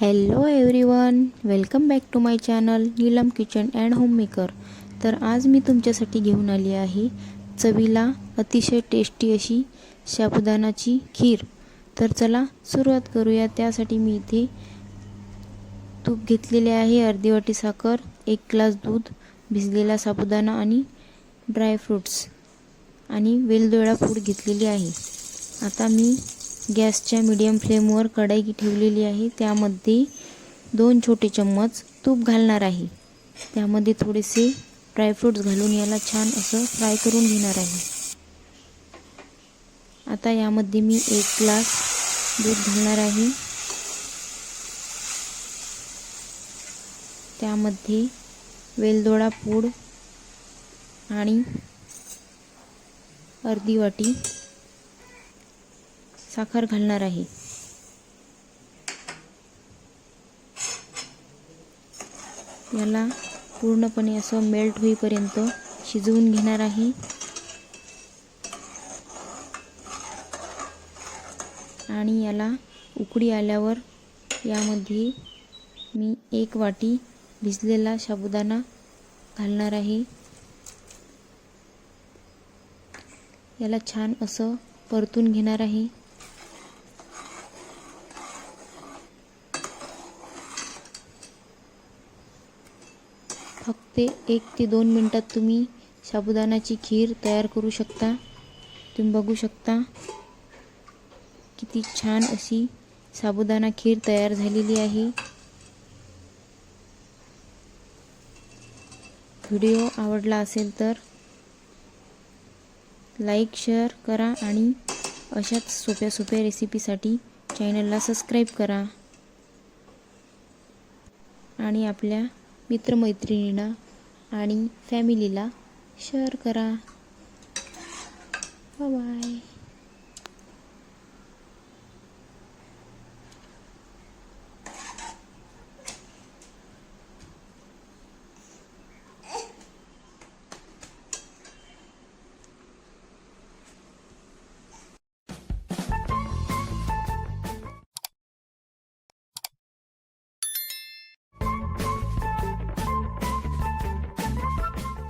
Hello everyone welcome back to my channel Neelam kitchen and home maker तर आज मी तुमच्यासाठी घेऊन आली आहे चवीला अतिशय टेस्टी अशी साबुदाणाची खीर. तर चला सुरुवात करूया. त्यासाठी मी इथे तूप घेतलेले आहे अर्धी वाटी साखर एक ग्लास दूध भिजलेला साबुदाणा आणि ड्रायफ्रूट्स आणि वेलदोळा पूड घेतलेली आहे. आता मी गॅसच्या मीडियम फ्लेमवर कढई ठेवलेली आहे. त्यामध्ये दोन छोटे चम्मच तूप घालणार आहे. त्यामध्ये थोडेसे ड्रायफ्रूट्स घालून याला छान असं फ्राय करून घेणार आहे. आता यामध्ये मी एक ग्लास दूध घालणार आहे. त्यामध्ये वेलदोडा पूड आणि अर्धी वाटी साखर घालणार आहे. याला पूर्णपणे असं मेल्ट होईपर्यंत शिजवून घेणार आहे. आणि याला उकडी आल्यावर यामध्ये मी एक वाटी भिजलेला साबुदाणा घालणार आहे. याला छान असं परतून घेणार आहे. ते एक ते दोन मिनटात तुम्ही साबुदाणाची खीर तयार करू शकता. तुम्ही बघू शकता किती छान अशी साबुदाणा खीर तयार झालेली आहे. व्हिडिओ आवडला असेल तर लाईक शेअर करा आणि अशाच सोप्या सोप्या रेसिपीसाठी चॅनलला सबस्क्राईब करा. आणि आपल्या मित्रमैत्रिणींना आणि फॅमिलीला शेअर करा. बाय